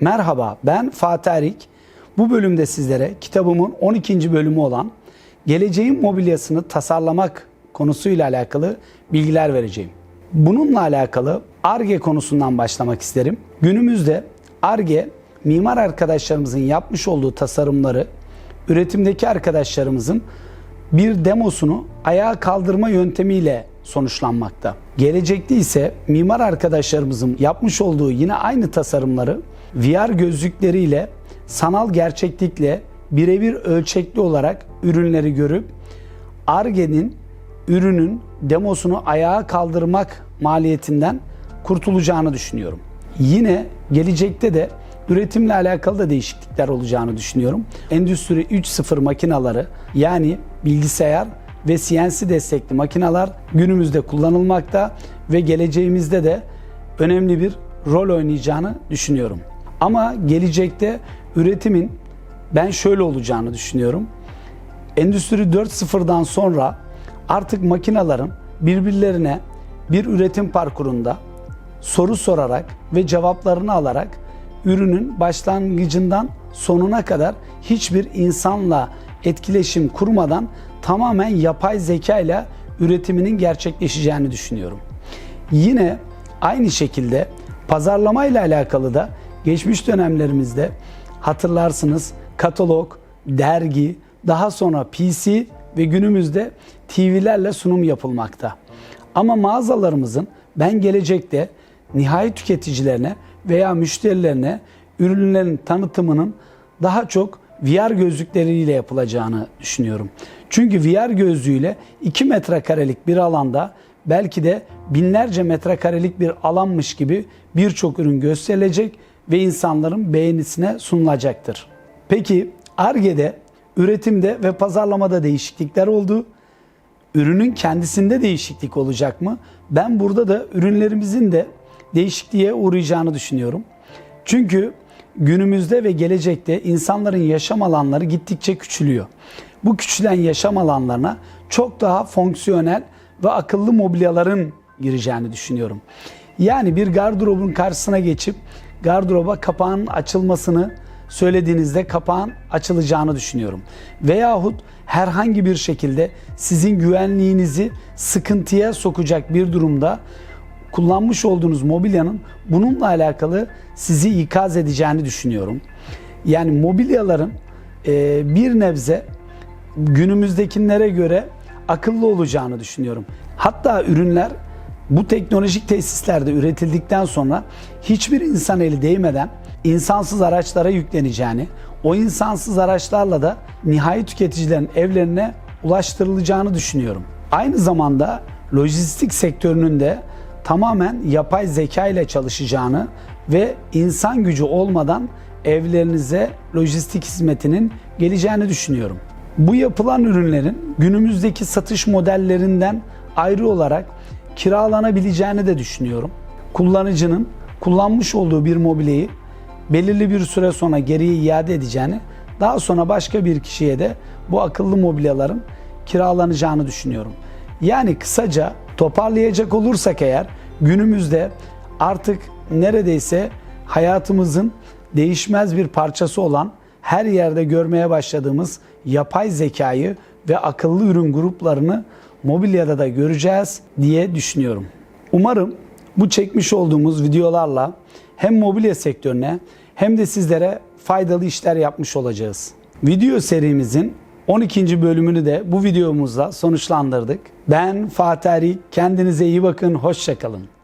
Merhaba ben Fatih Erik. Bu bölümde sizlere kitabımın 12. bölümü olan Geleceğin mobilyasını tasarlamak konusuyla alakalı bilgiler vereceğim. Bununla alakalı ARGE konusundan başlamak isterim. Günümüzde ARGE mimar arkadaşlarımızın yapmış olduğu tasarımları üretimdeki arkadaşlarımızın bir demosunu ayağa kaldırma yöntemiyle sonuçlanmakta. Gelecekte ise mimar arkadaşlarımızın yapmış olduğu yine aynı tasarımları VR gözlükleriyle sanal gerçeklikle birebir ölçekli olarak ürünleri görüp ARGE'nin ürünün demosunu ayağa kaldırmak maliyetinden kurtulacağını düşünüyorum. Yine gelecekte de üretimle alakalı da değişiklikler olacağını düşünüyorum. Endüstri 3.0 makinaları yani bilgisayar ve CNC destekli makineler günümüzde kullanılmakta ve geleceğimizde de önemli bir rol oynayacağını düşünüyorum. Ama gelecekte üretimin ben şöyle olacağını düşünüyorum. Endüstri 4.0'dan sonra artık makinaların birbirlerine bir üretim parkurunda soru sorarak ve cevaplarını alarak ürünün başlangıcından sonuna kadar hiçbir insanla etkileşim kurmadan tamamen yapay zeka ile üretiminin gerçekleşeceğini düşünüyorum. Yine aynı şekilde pazarlama ile alakalı da geçmiş dönemlerimizde hatırlarsınız katalog, dergi, daha sonra PC ve günümüzde TV'lerle sunum yapılmakta. Ama mağazalarımızın ben gelecekte nihai tüketicilerine veya müşterilerine ürünlerin tanıtımının daha çok VR gözlükleriyle yapılacağını düşünüyorum. Çünkü VR gözlüğüyle 2 metrekarelik bir alanda belki de binlerce metrekarelik bir alanmış gibi birçok ürün gösterilecek ve insanların beğenisine sunulacaktır. Peki ARGE'de üretimde ve pazarlamada değişiklikler oldu. Ürünün kendisinde değişiklik olacak mı? Ben burada da ürünlerimizin de değişikliğe uğrayacağını düşünüyorum. Çünkü günümüzde ve gelecekte insanların yaşam alanları gittikçe küçülüyor. Bu küçülen yaşam alanlarına çok daha fonksiyonel ve akıllı mobilyaların gireceğini düşünüyorum. Yani bir gardırobun karşısına geçip gardıroba kapağın açılmasını söylediğinizde kapağın açılacağını düşünüyorum. Veyahut herhangi bir şekilde sizin güvenliğinizi sıkıntıya sokacak bir durumda kullanmış olduğunuz mobilyanın bununla alakalı sizi ikaz edeceğini düşünüyorum. Yani mobilyaların e, bir nebze günümüzdekilere göre akıllı olacağını düşünüyorum. Hatta ürünler bu teknolojik tesislerde üretildikten sonra hiçbir insan eli değmeden insansız araçlara yükleneceğini, o insansız araçlarla da nihai tüketicilerin evlerine ulaştırılacağını düşünüyorum. Aynı zamanda lojistik sektörünün de tamamen yapay zeka ile çalışacağını ve insan gücü olmadan evlerinize lojistik hizmetinin geleceğini düşünüyorum. Bu yapılan ürünlerin günümüzdeki satış modellerinden ayrı olarak kiralanabileceğini de düşünüyorum. Kullanıcının kullanmış olduğu bir mobilyayı belirli bir süre sonra geriye iade edeceğini, daha sonra başka bir kişiye de bu akıllı mobilyaların kiralanacağını düşünüyorum. Yani kısaca toparlayacak olursak eğer günümüzde artık neredeyse hayatımızın değişmez bir parçası olan her yerde görmeye başladığımız yapay zekayı ve akıllı ürün gruplarını mobilyada da göreceğiz diye düşünüyorum. Umarım bu çekmiş olduğumuz videolarla hem mobilya sektörüne hem de sizlere faydalı işler yapmış olacağız. Video serimizin 12. bölümünü de bu videomuzla sonuçlandırdık. Ben Fatih Erik. Kendinize iyi bakın. Hoşçakalın.